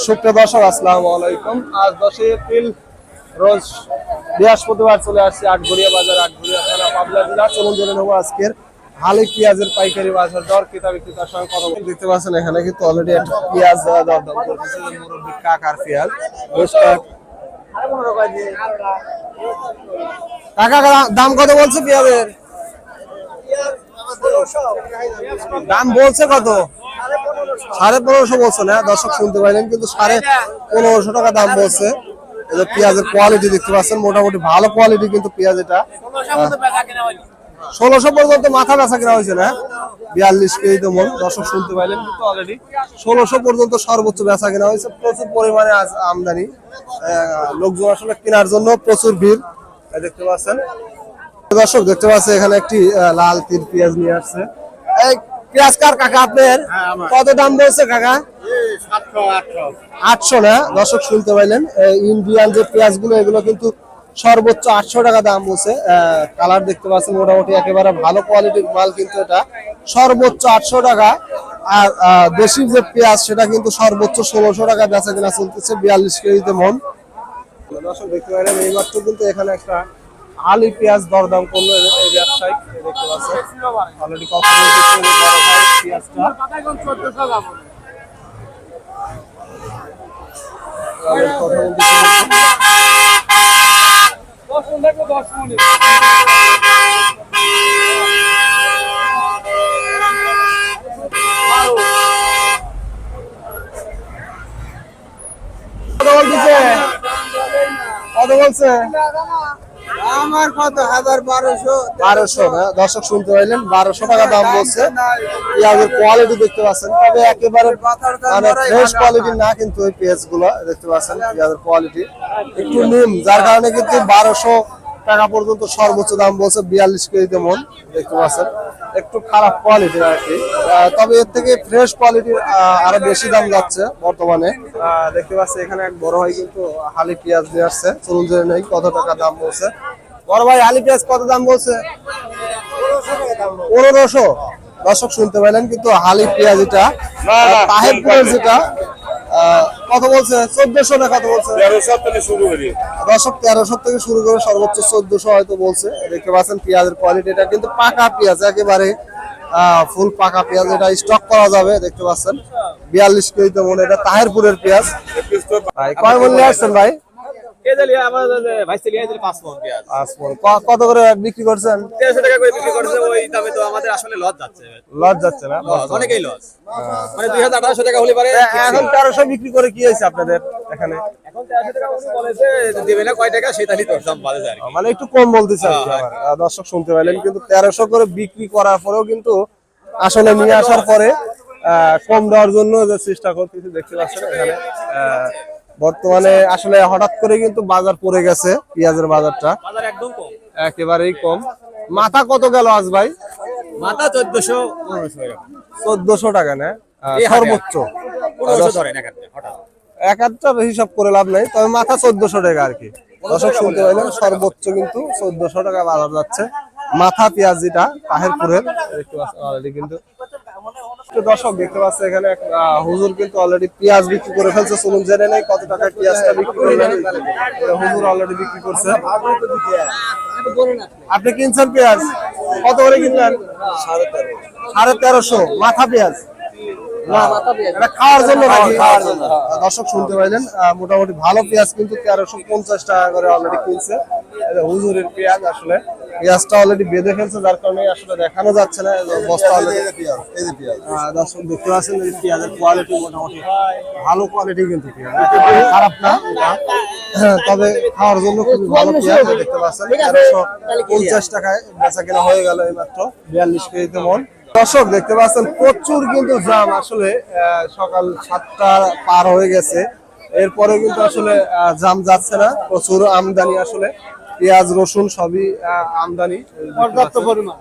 সুপ্রিয় দর্শক, আসসালামু আলাইকুম। আজ দশই এপ্রিল, রোজ বৃহস্পতিবার চলে আসছে আটঘরিয়া বাজার, আটঘরিয়া থানা, পাবনা জেলা। চলুন জেনে নেব আজকের হালি পেঁয়াজের পাইকারি বাজার, দর ক্রেতা বিক্রেতার সঙ্গে কথা বলতে দেখতে পাচ্ছেন এখানে কিন্তু অলরেডি একটা পেঁয়াজ দেওয়া দর দাম করতেছে মুরব্বী কাকার পেঁয়াজ। বেশ কয়েক- কাকা, দাম কত বলছে পেঁয়াজের? দাম বলছে কত? সাড়ে পনেরোশো বলছে না দর্শক শুনতে পাইলেন কিন্তু সাড়ে পনেরোশো টাকা দাম বলছে। যে পেঁয়াজের কোয়ালিটি দেখতে পাচ্ছেন মোটামুটি ভালো কোয়ালিটি কিন্তু পেঁয়াজ এটা। ষোলোশো পর্যন্ত মাথা বেচা কেনা হয়েছে না বিয়াল্লিশ কেজি তো মন দর্শক শুনতে পাইলেন কিন্তু অলরেডি ষোলোশো পর্যন্ত সর্বোচ্চ বেচা কেনা হয়েছে প্রচুর পরিমাণে আজ আমদানি। লোকজন আসলে কেনার জন্য প্রচুর ভিড় দেখতে পাচ্ছেন। দর্শক দেখতে পাচ্ছেন এখানে একটি লাল তীর পেঁয়াজ নিয়ে আসছে। এই পেঁয়াজ কার কাকা আপনার? কত দাম বলছে কাকা? আটশো। না? দর্শক শুনতে পাইলেন ইন্ডিয়ান যে পেঁয়াজগুলো এগুলো কিন্তু সর্বোচ্চ আটশো টাকা দাম বলছে কালার দেখতে পাচ্ছেন মোটামুটি একেবারে ভালো কোয়ালিটির মাল কিন্তু এটা। সর্বোচ্চ আটশো টাকা। আর দেশি যে পেঁয়াজ সেটা কিন্তু সর্বোচ্চ ষোলোশো টাকা বেচা কেনা চলতেছে বিয়াল্লিশ কেজিতে মন। দর্শক দেখতে পাইলেন এই মাত্র কিন্তু এখানে একটা আলি পেঁয়াজ দরদাম করল এই দেখতে পাচ্ছেন কত বলতেছে কত বলছে আমার কত? হাজার বারোশো। বারোশো না দর্শক শুনতে পাইলেন বারোশো টাকা দাম বলছে। পেঁয়াজের কোয়ালিটি দেখতে পাচ্ছেন। তবে একেবারে মানে ফ্রেশ কোয়ালিটি না কিন্তু পেঁয়াজগুলো দেখতে পাচ্ছেন পেঁয়াজের কোয়ালিটি একটু নিম যার কারণে কিন্তু বারোশো টাকা পর্যন্ত সর্বোচ্চ দাম বলছে বিয়াল্লিশ কেজিতে মন দেখতে পাচ্ছেন। একটু খারাপ কোয়ালিটির আর কি। তবে এর থেকে ফ্রেশ কোয়ালিটির আরও বেশি দাম যাচ্ছে বর্তমানে। দেখতে পাচ্ছি এখানে এক বড় হয় কিন্তু হালি পেঁয়াজ নিয়ে আসছে। চলুন জেনে নেই কত টাকা দাম বলছে। বড় ভাই হালি পেঁয়াজ কত দাম বলছে? পনেরোশো। দর্শক শুনতে পেলেন কিন্তু হালি পেঁয়াজ এটা তাহেরপুরের যেটা কত বলছে? চোদ্দশো না কত বলছে? দশক তেরোশো থেকে শুরু করে সর্বোচ্চ চোদ্দশো হয়তো বলছে। দেখতে পাচ্ছেন পেঁয়াজের কোয়ালিটি এটা কিন্তু পাকা পেঁয়াজ একেবারে ফুল পাকা পেঁয়াজ। এটা স্টক করা যাবে দেখতে পাচ্ছেন। বিয়াল্লিশ কেজি তো মনে এটা তাহেরপুরের পেঁয়াজ। কয় মূল্যে আসছেন ভাই? কত করে বিক্রি করছেন? লস যাচ্ছে। না? এখন তেরোশো বিক্রি করে কি হয়েছে আপনাদের এখানে? মানে একটু কম বলতেছে আমার। আহ, দর্শক শুনতে পাইলেন কিন্তু তেরোশো করে বিক্রি করার পরেও কিন্তু আসলে নিয়ে আসার পরে আহ, কম দেওয়ার জন্য যে চেষ্টা করতেছি দেখতে পাচ্ছেন এখানে। বর্তমানে আসলে হঠাৎ করে কিন্তু বাজার পড়ে গেছে পেঁয়াজের বাজারটা। একেবারেই কম। মাথা কত গেল আজ ভাই? মাথা চোদ্দশো চোদ্দশো টাকা না। সর্বোচ্চ। এক একটা হিসাব করে লাভ নাই তবে মাথা চোদ্দশো টাকা আর কি। দর্শক শুনতে পাইলেন সর্বোচ্চ কিন্তু চোদ্দশো টাকা বাজার যাচ্ছে। মাথা পেঁয়াজ যেটা তাহেরপুরের কিন্তু। দর্শক দেখতে পাচ্ছে এখানে এক, হুজুর কিন্তু অলরেডি পেঁয়াজ বিক্রি করে ফেলছে। চলুন জেনে নেই কত টাকায় পেঁয়াজটা বিক্রি করলেন হুজুর অলরেডি বিক্রি করছে। আপনি। কিনছেন পেঁয়াজ? কত করে কিনলেন? সাড়ে তেরোশো। মাথা পেঁয়াজ? না, এটা খাওয়ার জন্য দর্শক শুনতে পাইলেন মোটামুটি ভালো পেঁয়াজ কিন্তু তেরোশো পঞ্চাশ টাকা করে অলরেডি কিনছে। হুজুরের পেঁয়াজ আসলে। পেঁয়াজটা অলরেডি বেঁধে ফেলছে যার কারণে আসলে দেখানো যাচ্ছে না এই যে বস্তা অলরেডি দর্শক দেখতে পাচ্ছেন এই পেঁয়াজের কোয়ালিটি মোটামুটি ভালো কোয়ালিটি কিন্তু পেঁয়াজ। খারাপ না হ্যাঁ, তবে খাওয়ার জন্য খুবই ভালো পেঁয়াজ দেখতে পাচ্ছেন তেরোশো পঞ্চাশ টাকায় বেচা কেনা হয়ে গেল এই মাত্র বিয়াল্লিশ কেজিতে মন। দর্শক দেখতে পাচ্ছেন প্রচুর কিন্তু জাম আসলে সকাল সাতটা পার হয়ে গেছে। এরপরে কিন্তু আসলে জাম যাচ্ছে না প্রচুর আমদানি আসলে। পেঁয়াজ রসুন সবই আমদানি। পর্যাপ্ত পরিমাণ।